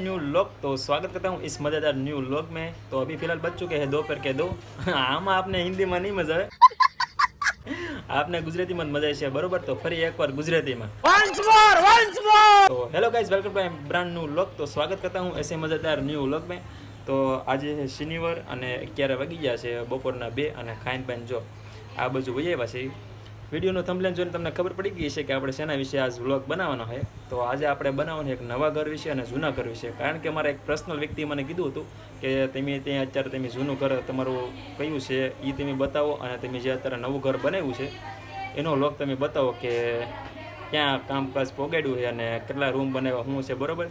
New log तो स्वागत करता हूँ इस मज़ेदार न्यू लॉग में तो अभी फिलहाल बच चुके हैं दोपहर के दो આમાં આપને હિન્દીમાં નહીં મજા આવે આપને ગુજરાતીમાં જ મજા છે બરોબર તો ફરી એકવાર ગુજરાતીમાં તો hello guys welcome to brand new log तो स्वागत करता हूँ ऐसे मज़ेदार न्यू लॉग में તો આજે છે શનિવાર અને અગિયાર વાગી ગયા છે બપોરના બે અને ખાઈન પાઈન જો આ બાજુ વહી આવ્યા છે વિડીયોનો થંબલેન જોઈને તમને ખબર પડી ગઈ છે કે આપણે શેના વિશે આજ વ્લોગ બનાવવાનો છે. તો આજે આપણે બનાવવાનું એક નવા ઘર વિશે અને જૂના ઘર વિશે. કારણ કે મારા એક પર્સનલ વ્યક્તિએ મને કીધું હતું કે તમે ત્યાં અત્યારે તમે જૂનું ઘર તમારું કયું છે એ તમે બતાવો અને તમે જે અત્યારે નવું ઘર બનાવ્યું છે, એનો વ્લોગ તમે બતાવો કે ક્યાં કામકાજ પોગાડ્યું છે અને કેટલા રૂમ બનાવ્યા, શું છે, બરોબર?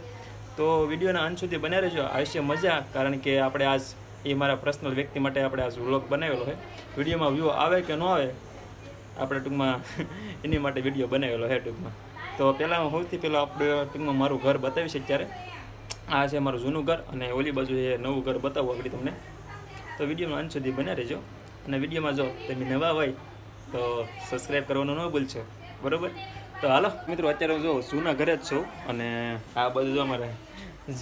તો વિડીયોના અંત સુધી બન્યા રહેજો. આવશે મજા, કારણ કે આપણે આજ એ મારા પર્સનલ વ્યક્તિ માટે આપણે આજ વ્લોગ બનાવેલો છે. વિડીયોમાં વ્યૂ આવે કે ન આવે આપણે ટૂંકમાં એની માટે વીડિયો બનાવેલો છે ટૂંકમાં. તો પહેલાં સૌથી પહેલાં આપણે ટૂંકમાં મારું ઘર બતાવીશ અત્યારે. આ છે મારું જૂનું ઘર અને ઓલી બાજુ એ નવું ઘર બતાવવું આગળ તમને. તો વિડીયોમાં અંત સુધી બને રહેજો. અને વિડીયોમાં જો તમે નવા હોય તો સબસ્ક્રાઈબ કરવાનું ન ભૂલશો. બરોબર? તો હાલો, મિત્રો, અત્યારે હું જો જૂના ઘરે જ છું અને આ બધું જો અમારે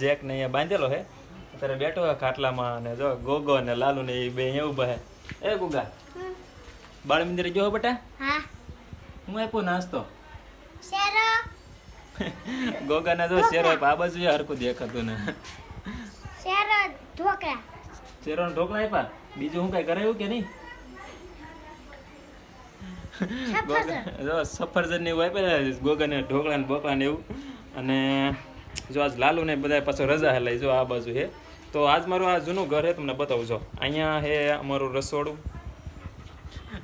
જેકને અહીંયા બાંધેલો છે. અત્યારે બેઠો ખાટલામાં અને જો ગોગો અને લાલુ ને એ બે અહીંયા ઊભા છે. એ ગુગા. બાળ મંદિરે જો બેટા. હા. હું આપ્યો નાસ્તો? શેરો? ગોગાને જો શેરો આ બાજુ એ હરખું દેખાતું ને. શેરો ઢોકળા. શેરો ને ઢોકળા આપ્યા? બીજું હું કઈ કરાયું કે નહીં? સફરજન. જો સફરજન ને એવું આપ્યા ગોગાને ઢોકળા ને બોકળા ને એવું. અને જો આજ લાલુ ને બધા પાછો રજા હે લઈ જો આ બાજુ હે. તો આજ મારું આ જૂનું ઘર હે તમને બતાવું જો. અહીંયા હે અમારું રસોડું.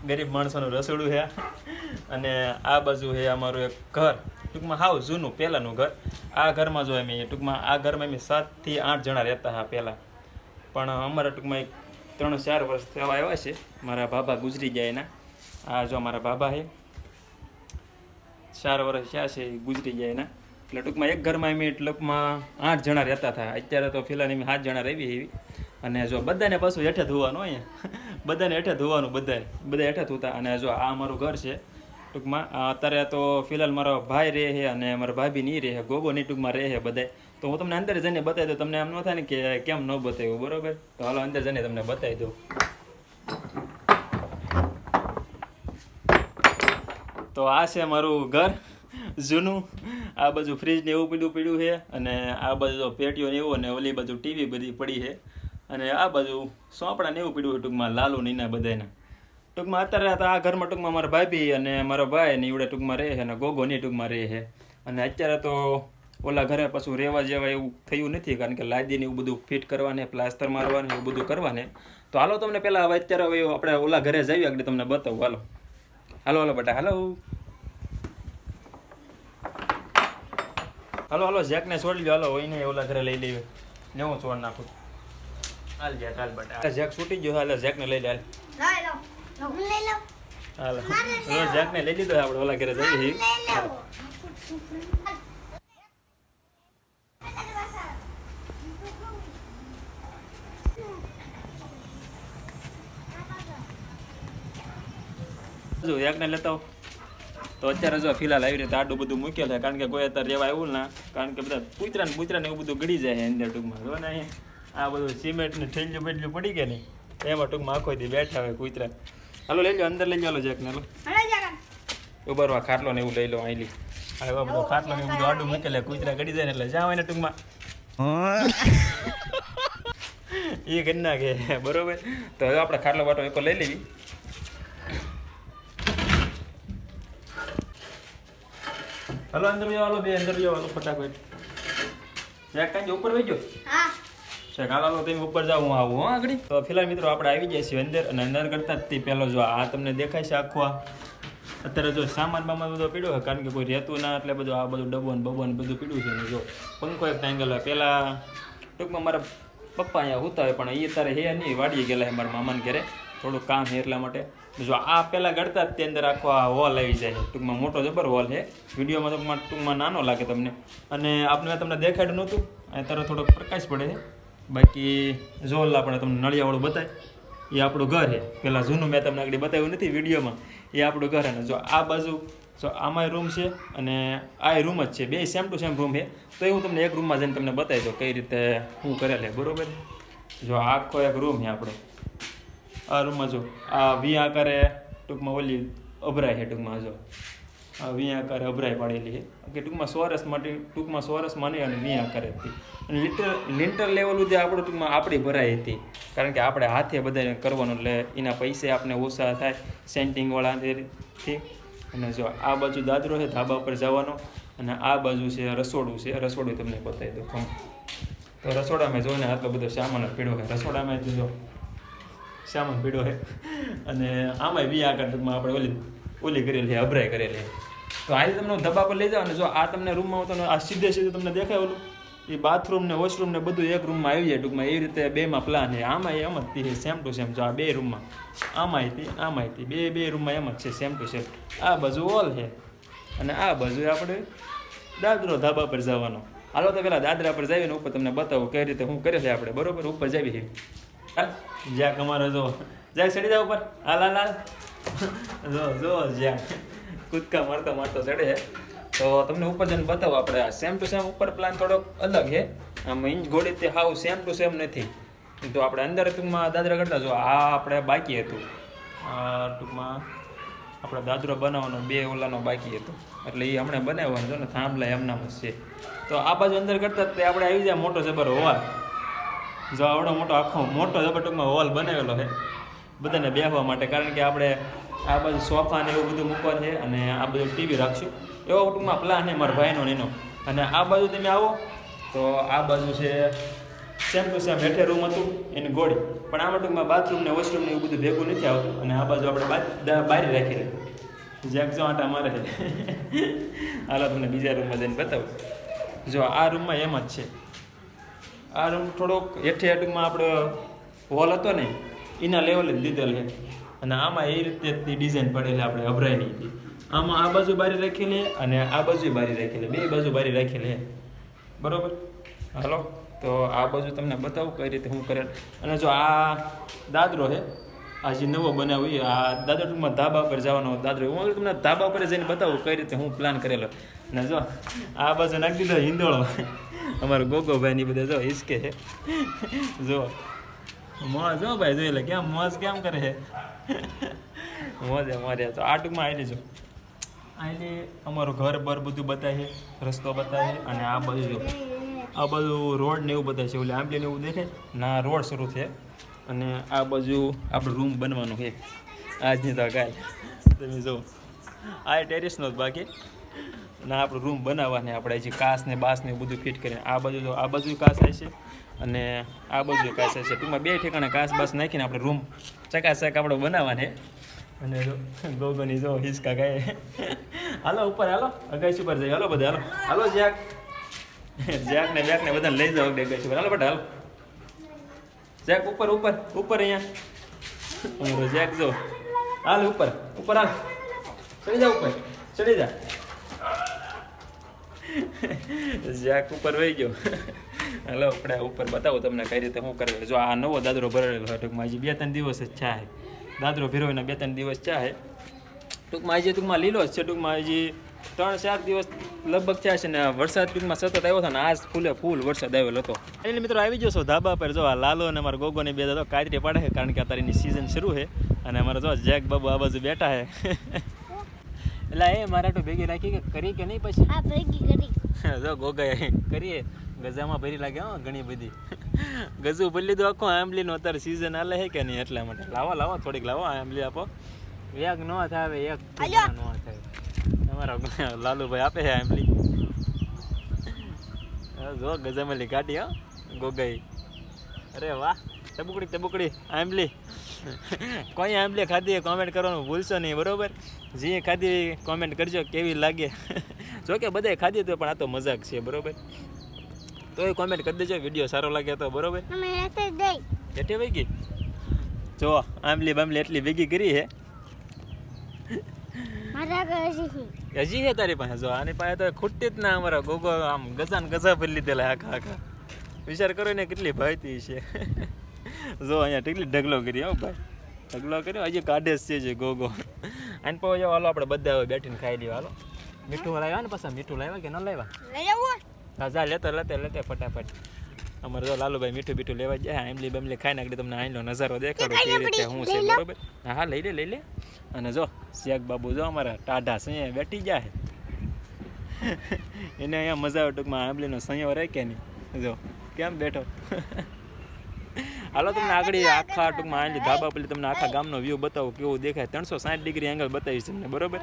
ગરીબ માણસોનું રસોડું છે. અને આ બાજુ છે અમારું એક ઘર. ટૂંકમાં હાવ જૂનું, પહેલાંનું ઘર. આ ઘરમાં જો અમે ટૂંકમાં, આ ઘરમાં અમે સાતથી આઠ જણા રહેતા હા પહેલાં. પણ અમારા ટૂંકમાં એક ત્રણ ચાર વર્ષ થવા આવ્યા છે. મારા બાબા ગુજરી ગયા એના. આ જો મારા બાબા છે. ચાર વર્ષ થયા છે, ગુજરી ગયા એના. એટલે ટૂંકમાં એક ઘરમાં અમે ટૂંકમાં આઠ જણા રહેતા હતા. અત્યારે તો ફિલહાલ અમે સાત જણા રહેવી એવી અને જો બધાને પાછું હેઠે ધોવાનું અહીંયા. બધાને હેઠે ધોવાનું બધાને બધા હેઠે ધોતા. અને જો આ અમારું ઘર છે, ટૂંકમાં. અત્યારે તો ફિલહાલ મારો ભાઈ રહે છે અને મારા ભાભી નહીં રહે ગોગો ની ટૂંકમાં રહે છે બધાય. તો હું તમને અંદર જઈને બતાવી દઉં. તમને એમ ન થાય ને કે કેમ ન બતાવ્યું બરોબર? તો હાલો અંદર જઈને તમને બતાવી દઉં. તો આ છે મારું ઘર, જૂનું. આ બાજુ ફ્રીજ ને એવું પીડ્યું પીડ્યું છે. અને આ બાજુ પેટીઓ ને એવું અને ઓલી બાજુ ટીવી બધી પડી છે. અને આ બાજુ સોંપડા ને એવું પીડ્યું હોય ટૂંકમાં, લાલુ નીના બધાને ટૂંકમાં અત્યારે હતા આ ઘરમાં ટૂંકમાં મારા ભાભી અને મારો ભાઈ ને એવડે ટૂંકમાં રહે છે અને ગોગો ને ટૂંકમાં રહે છે. અને અત્યારે તો ઓલા ઘરે પાછું રહેવા જેવા એવું થયું નથી, કારણ કે લાદીને એવું બધું ફિટ કરવાને, પ્લાસ્ટર મારવાને, એવું બધું કરવાને. તો હાલો તમને પહેલાં હવે અત્યારે હવે આપણે ઓલા ઘરે જઈએ આગળ તમને બતાવું. હાલો. હાલો હાલો બટા, હાલો. હાલો હાલો, જેકને છોડી લો હાલો એને ઓલા ઘરે લઈ લઈએ. ને હું છોડ નાખું. હાલ જેક હાલ બેટા જેક છૂટી ગયો હાલ જેકને લઈ લે હાલ. લઈ લો. હું લઈ લઉં. હાલો. હવે જેકને લઈ લીધો આપણે ઓલા ઘરે જઈએ. છીએ. લઈ લઉં જો એકને લેતા તો અત્યારે જો ફિલહાલ આવી રીતે આડું બધું મૂકેલ છે કારણ કે કોઈ અત્યારે રહેવા આવ્યું ના કારણ કે બધા પૂતરા ને પૂતરા ને એવું બધું ગળી જાય છે અંદર ટૂંકમાં. જો ને અહીંયા. આ બધું સિમેન્ટ ને ઠેલ્યું બેટલું પડી ગયા ને એમાં ટૂંકમાં આખો દી બેઠા હોય કૂતરા. હાલો લઈ લો અંદર લઈ જાલો જેક ને હાલો. જગન ખાટલો ને એવું લઈ લો અહીં આ એવા બધો ખાટલો ને એવું બધું આડું મૂકેલે કૂતરા ગળી જાય ને એટલે જાવ એને ટૂંકમાં. એ કરી નાખે બરોબર. તો હવે આપણે ખાટલો બાટો એક લઈ લેવી. હલો અંદર હાલો બે અંદર જાઓ હાલો ફટાફટ. જ્યાં કાંઈ ઉપર વહી ગયો? હા. છે. કાલાલો તમે ઉપર જાવ હું આવું, હા, આગળ. તો ફિલહાલ મિત્રો, આપણે આવી જઈએ છીએ અંદર અને અંદર કરતાં જ તે પહેલો જો આ તમને દેખાય છે આખું અત્યારે જો સામાન બામાન બધો પીડ્યો હોય કારણ કે કોઈ રહેતું ના, એટલે બધું આ બધું ડબ્બો ને બબ્બો ને બધું પીડ્યું છે. ને જો પંખો એક ટાંગેલો હોય પહેલાં ટૂંકમાં મારા પપ્પા અહીંયા હોતા હોય, પણ એ તારે હે નહીં, વાડીએ ગયેલા છે મારા મામાને ઘરે. થોડું કામ છે એટલા માટે. જો આ પહેલાં ગળતા તે અંદર આખો આ હોલ આવી જાય ટૂંકમાં મોટો જબર હોલ છે. વિડીયોમાં ટૂંકમાં ટૂંકમાં નાનો લાગે તમને. અને આપણે તમને દેખાડ્યું નહોતું. અહીં તરત થોડોક પ્રકાશ પડે છે. બાકી ઝોલ આપણે તમને નળિયાવાળું બતાય, એ આપણું ઘર છે. પેલા જૂનું મેં તમને આગળ બતાવ્યું નથી, વિડીયોમાં. એ આપણું ઘર અને જો આ બાજુ, જો આમાંય રૂમ છે અને આ રૂમ જ છે. બે સેમ ટુ સેમ રૂમ છે. તો એ હું તમને એક રૂમમાં જઈને તમને બતાવી દઉં કઈ રીતે હું કરેલ બરોબર? જો આખો એક રૂમ છે આપણો. આ રૂમમાં જો આ વી આકારે ટૂંકમાં ઓલી અભરાય છે ટૂંકમાં જો. આકારે અભરાઈ પાડેલી છે. કે ટૂંકમાં સોરસ માટે ટૂંકમાં સોરસમાં નહીં અને વિયાકાર હતી. અને લિટર લિન્ટર લેવલ સુધી આપણું ટૂંકમાં આપણી ભરાઈ હતી. કારણ કે આપણે હાથે બધાને કરવાનું એટલે એના પૈસે આપણે ઓછા થાય સેન્ટિંગવાળાથી અને જો આ બાજુ દાદરો છે, ધાબા પર જવાનો. અને આ બાજુ છે, રસોડું છે. રસોડું તમને બતાવી દઉં. તો રસોડામાં જોઈને આટલો બધો સામાન પીડો છે. રસોડામાં જો સામાન પીડો છે. અને આમાંય આગળ ટૂંકમાં આપણે ઓલી ઓલી કરેલી અભરાઈ કરેલી તો આજે તમને હું ધબ્બા પર લઈ જાઉં અને જો આ તમને રૂમમાં હું તમને આ સીધે સીધું તમને દેખાય ઓલું. એ બાથરૂમ ને વોશરૂમ ને બધું એક રૂમમાં આવી જાય ટૂંકમાં. એ રીતે બેમાં પ્લાન છે. આમાં એમ જ છે સેમ ટુ સેમ જો આ બે રૂમમાં આમાં હતી આમાં હતી બે બે રૂમમાં એમ જ છે સેમ ટુ સેમ આ બાજુ ઓલ છે. અને આ બાજુ આપણે દાદરો ધાબા પર જવાનો. હાલો તો પેલા દાદરા પર જઈને ઉપર તમને બતાવું કઈ રીતે હું કરે છે આપણે. બરોબર? ઉપર જાવી છે જ્યાં અમારો જો જ્યાં ચડી જાવ ઉપર. હાલ હાલ હાલ. જો જો, જ્યાં. કૂદકા મારતો મારતો ચડે તો તમને ઉપર જઈને બતાવો, આપણે આ સેમ ટુ સેમ ઉપર પ્લાન થોડોક અલગ છે. આમ ઇંચ ગોળી તે હાવ સેમ ટુ સેમ નથી. તો આપણે અંદર ટૂંકમાં દાદરા કરતા જો, આ આપણે બાકી હતું. ટૂંકમાં આપણે દાદરો બનાવવાનો, બે ઓલાનો બાકી હતો. એટલે એ હમણાં બનાવવાનો છે ને, થાંભલા એમનામ જ છે. તો આ બાજુ અંદર કરતાં જ તે આપણે આવી જાય મોટો જબર હોલ. જો આવડો મોટો આખો મોટો જબર ટૂંકમાં હોલ બનાવેલો છે. બધાને બેસવા માટે, કારણ કે આપણે આ બાજુ સોફા ને એવું બધું મૂકવા છે અને આ બધું ટીવી રાખશું. એવો ટૂંકમાં પ્લાન છે મારા ભાઈનો એનો. અને આ બાજુ તમે આવો, તો આ બાજુ છે સેમ ટુ સેમ હેઠે રૂમ હતું, એની ગોળી. પણ આમાં ટૂંકમાં બાથરૂમ ને વોશરૂમ ને એવું બધું ભેગું નથી આવતું. અને આ બાજુ આપણે બારી રાખી જેક જો આટા મારે. હાલો તમને બીજા રૂમમાં જઈને બતાવું. જો, આ રૂમમાં એમ જ છે. આ રૂમ થોડોક હેઠે ટૂંકમાં આપણો હોલ હતો ને એના લેવલે જ લીધેલ છે. અને આમાં એ રીતે ડિઝાઇન પડેલી આપણે અભરાયની હતી. આમાં આ બાજુ બારી રાખેલી અને આ બાજુ બારી રાખેલી બે બાજુ બારી રાખેલી બરોબર? હાલો? તો આ બાજુ તમને બતાવું કઈ રીતે હું કરેલ. અને જો આ દાદરો છે, આ જે નવો બનાવ્યો એ, આ દાદરો ટૂંકમાં ધાબા પર જવાનો દાદરો હું તમને ધાબા પર જઈને બતાવું કઈ રીતે હું પ્લાન કરેલો. અને જો, આ બાજુ નાખી દીધો હિંદોળો અમારો ગોગોભાઈ ની બધા જો હિસકે છે. જો મોજ હો ભાઈ જોઈ લે કેમ મોજ કેમ કરે? છે મોજે મોજે તો. આ ટૂંકમાં આવી જો આની અમારું ઘર બર બધું બતાવે રસ્તો બતાવે અને આ બાજુ જો. આ બાજુ રોડ ને એવું બતાવે છે. ઓલે આંબલી ને એવું દેખાય? ના રોડ શરૂ છે. અને આ બાજુ આપણું રૂમ બનવાનું છે. આજની તો ગાય તમે જો આ ટેરેસનો જ બાકી. ના આપણું રૂમ બનાવવાની આપણે હજી કાસ ને બાસ ને બધું ફિટ કરીને. આ બાજુ જો આ બાજુ કાસ આવી છે અને આ બાજુ કાચ છે ટૂંકમાં બે ઠેકાણે કાચ બાસ નાખીને આપણે રૂમ ચકાચક આપણે બનાવવાને અને ગોગોની જો હિસકા ગાય. હાલો, ઉપર હાલો અગાઈશ ઉપર જઈએ. હાલો બધા, હાલો. હાલો જેક જેક ને બેક ને બધાને લઈ જાઓ અગાઈશ ઉપર. હાલો બધા હાલો. જેક ઉપર ઉપર ઉપર અહીંયા. જેક જો હાલ, ઉપર. ઉપર, હાલ. ચડી જા ઉપર. ચડી જા. જેક ઉપર વહી ગયો. હાલો આપણે ઉપર બતાવો તમને કઈ રીતે હું કરે જો આ નવો દાદરો ભરેલો હોય ટૂંકમાં હજી બે ત્રણ દિવસ જ ચાહે. દાદરો ભેરવીને બે ત્રણ દિવસ ચાહે. ટૂંકમાં હજી ટૂંકમાં લીલો જ છે ટૂંકમાં હજી ત્રણ ચાર દિવસ લગભગ થયા છે ને વરસાદ ટૂંકમાં સતત આવ્યો હતો ને આજ ફૂલે ફૂલ વરસાદ આવેલો હતો. એટલે મિત્રો આવી જશો ધાબા પર. જો આ લાલો અને અમારા ગોગોને બે તો કાતરી પાડે છે કારણ કે અત્યારે એની સિઝન શરૂ છે. અને અમારા જો જેક બાબુ આ બાજુ બેઠા છે. એટલે એ મારા તો ભેગી રાખી કે કરી કે નહીં પછી? ભેગી કરી. જો ગોગા કરીએ. ગજામાં ભરી લાગે હો ઘણી બધી. ગજુ ભરી લીધું આખું આંબલીનો અત્યારે સિઝન હાલે છે કે નહીં એટલા માટે? લાવો લાવો થોડીક લાવો આંબલી આપો. એક ન થાય એક ન થાય. તમારા લાલુભાઈ આપે છે આંબલી. જો ગજામલી કાઢી હો ગોગાઈ. અરે વાહ ટબુકડી ટબુકડી આંબલી. કોઈ આંબલી ખાધી કોમેન્ટ કરવાનું ભૂલશો નહીં બરોબર? જે ખાધી કોમેન્ટ કરજો કેવી લાગે. જો કે બધાએ ખાધી તો પણ આ તો મજાક છે બરોબર? તો એ કોમેન્ટ કરી દેજો વીડિયો સારો લાગે તો બરોબર? રાતે વહી ગઈ? જો આંબલી બાંબલી એટલી ભેગી કરી હે. હજી હે તારી પાસે? જો આની પાસે તો ખૂટતી જ ના અમારા ગોગો આમ ગજા ને ગજા ભરી લીધેલા આખા આખા. વિચાર કરો ને કેટલી ભાઈતી છે. જો અહીંયા કેટલી ઢગલો કરી હો ભાઈ. ઢગલો કર્યો હજી કાઢે જ છે ગોગો. આને પાછો હાલો આપણે બધા બેઠીને ખાઈ લઈએ હાલો. મીઠું લાવ્યા ને પાછા? મીઠું લાવ્યા કે ન લાવ્યા? લઈ હા જા લેતો લેતે લેતે ફટાફટ. અમારે જો લાલુભાઈ મીઠું બીઠું લેવા જાય એમલી બમલી ખાઈ નાખી તમને આઈનો નજારો દેખાડો કેવી રીતે શું છે બરોબર? હા હા લઈ લે લઈ લે. અને જો શેખ બાબુ જો અમારા ટાઢા સૈયા બેઠી જાય એને અહીંયા મજા આવે ટૂંકમાં આંબલીનો સંયો રહે કે નહીં? જો કેમ બેઠો? હાલો તમને આગળ આખા ટૂંકમાં આંબલી ધાબા પેલી તમને આખા ગામનો વ્યૂ બતાવો કેવું દેખાય. ત્રણસો સાઠ ડિગ્રી એંગલ બતાવીશ તમને બરોબર?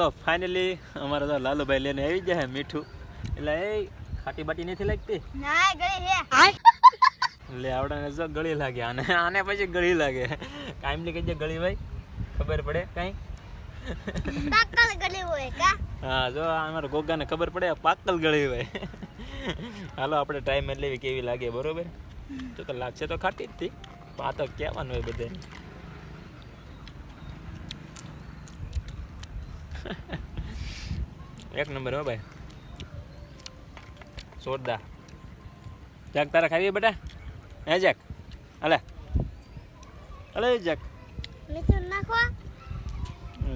તો ફાઇનલી અમારા તો લાલુભાઈ લઈને આવી જાય મીઠું. એટલે એ ખાટી બાટી નથી લાગતી? ના હે લે આવડાને જો ગળી લાગે આને. આને પછી ગળી લાગે. કાયમલી કહીજે ગળી ભાઈ ખબર પડે કાંઈ? પાકલ ગળી હોય કા? હા જો અમારા ગોગાને ખબર પડે પાકલ ગળી હોય. હાલો આપણે ટાઈમ એટલે કેવી લાગે બરોબર? તો કે લાગશે તો ખાટી જ હતી પણ આ તો કહેવાનું હોય બધે એક નંબર હો ભાઈ. સોરદા જાક તારા ખાવી બેટા? હે જાક અલે અલે જગ. મીઠું નાખો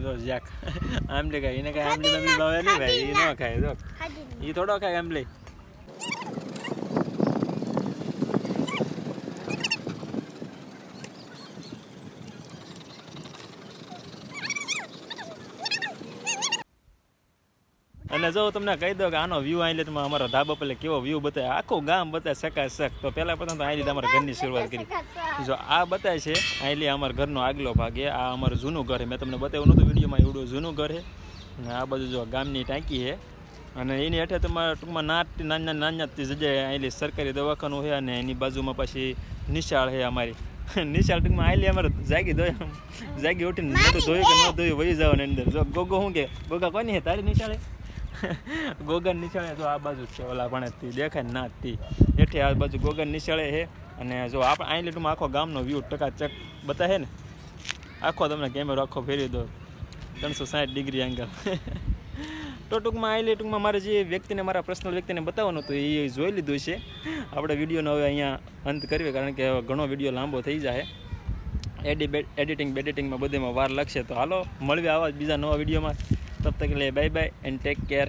જો જાક આમલી ખાય એને કાંઈ આમલી બામલી ભાવે નહીં ભાઈ. એ ન ખાય જો. એ થોડો ખાય આમલી અને જો તમને કહી દો કે આનો વ્યૂ અહીં તમે અમારો ધાબા પર કેવો વ્યૂ બતાવે આખું ગામ બતાવે શકાય શક તો પહેલાં પણ તો અહીં અમારા ઘરની શરૂઆત કરી. જો આ બતાવે છે અહીં અમારા ઘરનો આગલો ભાગ એ આ અમારું જૂનું ઘર મેં તમને બતાવ્યું નહોતું વિડીયોમાં એવડું જૂનું ઘર છે. અને આ બાજુ જો ગામની ટાંકી છે. અને એની હેઠે તમારે ટૂંકમાં નાટી નાના નાના જગ્યાએ અહીં સરકારી દવાખાનું છે અને એની બાજુમાં પછી નિશાળ છે અમારી. નિશાળ ટૂંકમાં લે અમારે જાગી ધોય જાગી ઉઠીને નહોતું ધોયું કે ન ધોયું વહી જવાનું અંદર. જો ગોગો શું કે? ગોગા કોની છે? તારી નિશાળે? ગોગન નિશાળે જો આ બાજુ છે, ઓલા ભણેથી દેખાય ના તી હેઠે આ બાજુ ગોગન નિશાળે છે. અને જો આપણે અહીં લીટમાં આખો ગામનો વ્યૂ ટકાચક બતાવે ને. આખો તમને કેમેરો આખો ફેરવી દો. ત્રણસો સાઠ ડિગ્રી એંગલ તો ટૂંકમાં, આઈ ટૂંકમાં મારે જે વ્યક્તિને, મારા પર્સનલ વ્યક્તિને બતાવવાનું હતું, એ જોઈ લીધું છે. આપણે વિડીયોનો હવે અહીંયા અંત કરીએ, કારણ કે ઘણો વીડિયો લાંબો થઈ જાય એડિ એડિટિંગ, બેડિટિંગમાં બધેમાં વાર લાગશે. તો હાલો મળવી આવા જ બીજા નવા વિડીયોમાં. તબ તક લે bye bye and take care